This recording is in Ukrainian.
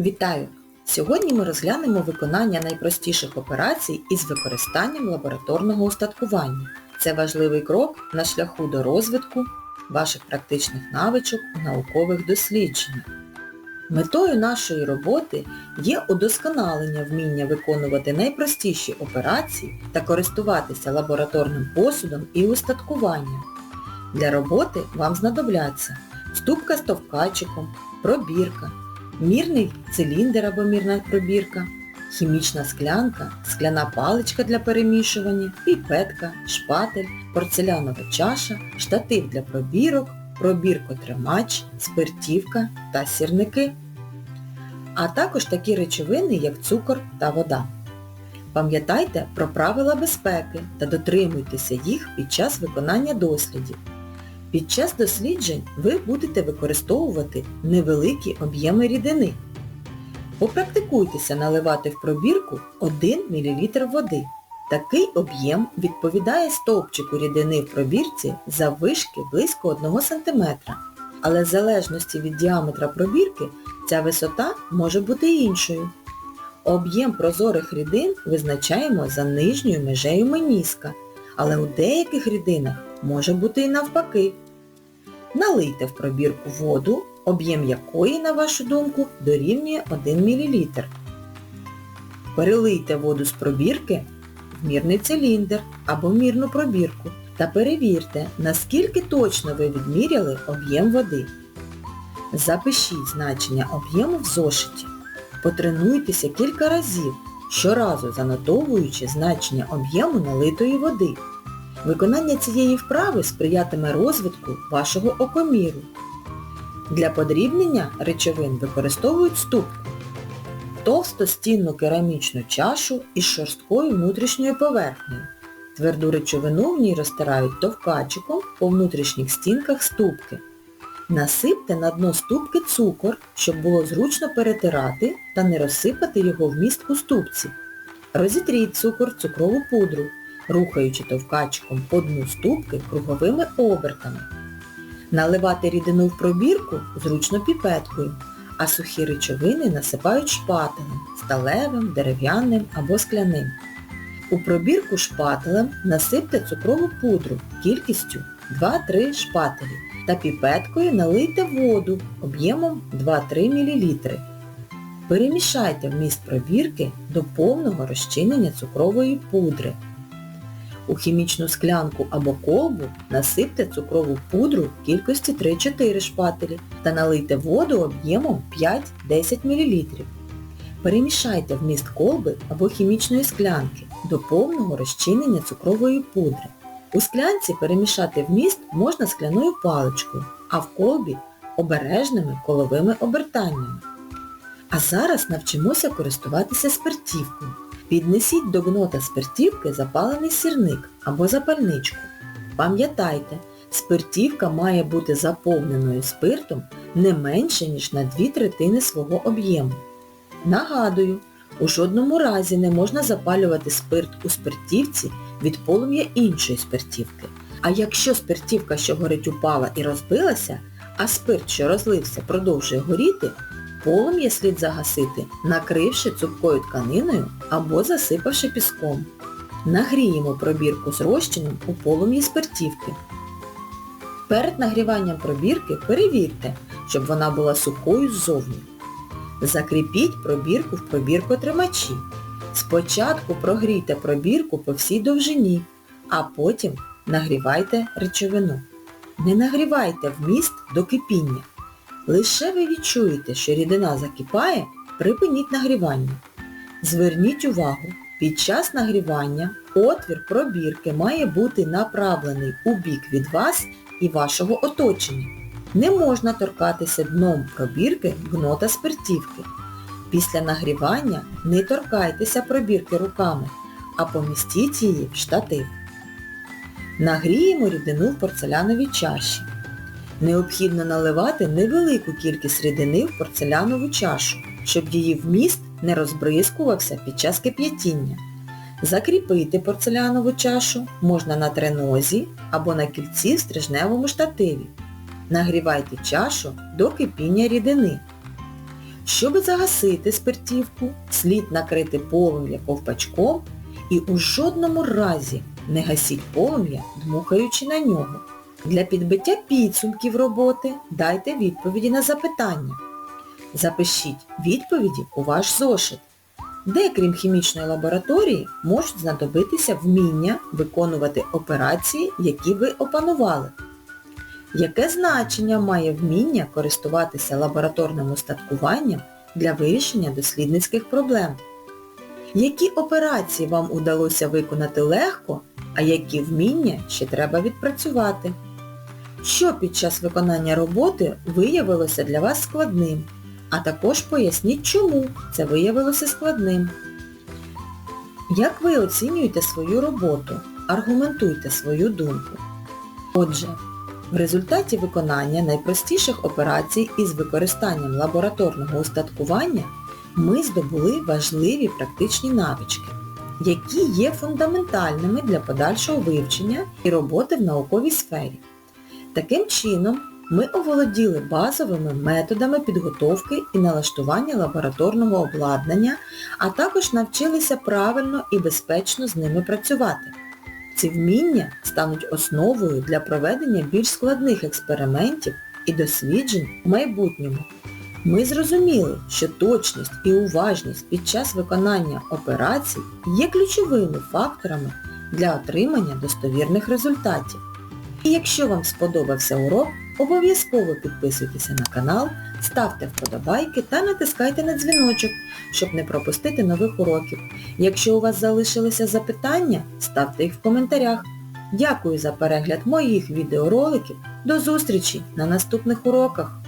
Вітаю! Сьогодні ми розглянемо виконання найпростіших операцій із використанням лабораторного устаткування. Це важливий крок на шляху до розвитку ваших практичних навичок у наукових дослідженнях. Метою нашої роботи є удосконалення вміння виконувати найпростіші операції та користуватися лабораторним посудом і устаткуванням. Для роботи вам знадобляться ступка з товкачиком, пробірка, мірний циліндр або мірна пробірка, хімічна склянка, скляна паличка для перемішування, піпетка, шпатель, порцелянова чаша, штатив для пробірок, пробіркотримач, спиртівка та сірники. А також такі речовини, як цукор та вода. Пам'ятайте про правила безпеки та дотримуйтеся їх під час виконання дослідів. Під час досліджень ви будете використовувати невеликі об'єми рідини. Попрактикуйтеся наливати в пробірку 1 мл води. Такий об'єм відповідає стовпчику рідини в пробірці заввишки близько 1 см. Але в залежності від діаметра пробірки ця висота може бути іншою. Об'єм прозорих рідин визначаємо за нижньою межею меніска, але у деяких рідинах може бути і навпаки. Налийте в пробірку воду, об'єм якої, на вашу думку, дорівнює 1 мл. Перелийте воду з пробірки в мірний циліндр або мірну пробірку та перевірте, наскільки точно ви відміряли об'єм води. Запишіть значення об'єму в зошиті. Потренуйтеся кілька разів, щоразу занотовуючи значення об'єму налитої води. Виконання цієї вправи сприятиме розвитку вашого окоміру. Для подрібнення речовин використовують ступку. Товстостінну керамічну чашу із шорсткою внутрішньою поверхнею. Тверду речовину в ній розтирають товкачиком по внутрішніх стінках ступки. Насипте на дно ступки цукор, щоб було зручно перетирати та не розсипати його в міст у ступці. Розітріть цукор в цукрову пудру, рухаючи товкачиком по дну ступки круговими обертами. Наливати рідину в пробірку зручно піпеткою, а сухі речовини насипають шпателем, сталевим, дерев'яним або скляним. У пробірку шпателем насипте цукрову пудру кількістю 2-3 шпателі та піпеткою налийте воду об'ємом 2-3 мл. Перемішайте вміст пробірки до повного розчинення цукрової пудри. У хімічну склянку або колбу насипте цукрову пудру кількості 3-4 шпателі та налийте воду об'ємом 5-10 мл. Перемішайте вміст колби або хімічної склянки до повного розчинення цукрової пудри. У склянці перемішати вміст можна скляною паличкою, а в колбі обережними коловими обертаннями. А зараз навчимося користуватися спиртівкою. Піднесіть до гнота спиртівки запалений сірник або запальничку. Пам'ятайте, спиртівка має бути заповненою спиртом не менше, ніж на 2 третини свого об'єму. Нагадую, у жодному разі не можна запалювати спирт у спиртівці від полум'я іншої спиртівки. А якщо спиртівка, що горить упала і розбилася, а спирт, що розлився, продовжує горіти, полум'я слід загасити, накривши цупкою тканиною або засипавши піском. Нагріємо пробірку з розчином у полум'ї спиртівки. Перед нагріванням пробірки перевірте, щоб вона була сухою ззовні. Закріпіть пробірку в пробіркотримачі. Спочатку прогрійте пробірку по всій довжині, а потім нагрівайте речовину. Не нагрівайте вміст до кипіння. Лише ви відчуєте, що рідина закипає, припиніть нагрівання. Зверніть увагу, під час нагрівання отвір пробірки має бути направлений у бік від вас і вашого оточення. Не можна торкатися дном пробірки гнота спиртівки. Після нагрівання не торкайтеся пробірки руками, а помістіть її в штатив. Нагріємо рідину в порцеляновій чаші. Необхідно наливати невелику кількість рідини в порцелянову чашу, щоб її вміст не розбризкувався під час кип'ятіння. Закріпити порцелянову чашу можна на тренозі або на кільці в стрижневому штативі. Нагрівайте чашу до кипіння рідини. Щоб загасити спиртівку, слід накрити полум'я ковпачком і у жодному разі не гасіть полум'я, дмухаючи на нього. Для підбиття підсумків роботи дайте відповіді на запитання. Запишіть відповіді у ваш зошит, де, крім хімічної лабораторії, можуть знадобитися вміння виконувати операції, які ви опанували. Яке значення має вміння користуватися лабораторним устаткуванням для вирішення дослідницьких проблем? Які операції вам удалося виконати легко, а які вміння ще треба відпрацювати? Що під час виконання роботи виявилося для вас складним? А також поясніть, чому це виявилося складним. Як ви оцінюєте свою роботу? Аргументуйте свою думку. Отже, в результаті виконання найпростіших операцій із використанням лабораторного устаткування ми здобули важливі практичні навички, які є фундаментальними для подальшого вивчення і роботи в науковій сфері. Таким чином, ми оволоділи базовими методами підготовки і налаштування лабораторного обладнання, а також навчилися правильно і безпечно з ними працювати. Ці вміння стануть основою для проведення більш складних експериментів і досліджень в майбутньому. Ми зрозуміли, що точність і уважність під час виконання операцій є ключовими факторами для отримання достовірних результатів. І якщо вам сподобався урок, обов'язково підписуйтеся на канал, ставте вподобайки та натискайте на дзвіночок, щоб не пропустити нових уроків. Якщо у вас залишилися запитання, ставте їх в коментарях. Дякую за перегляд моїх відеороликів. До зустрічі на наступних уроках!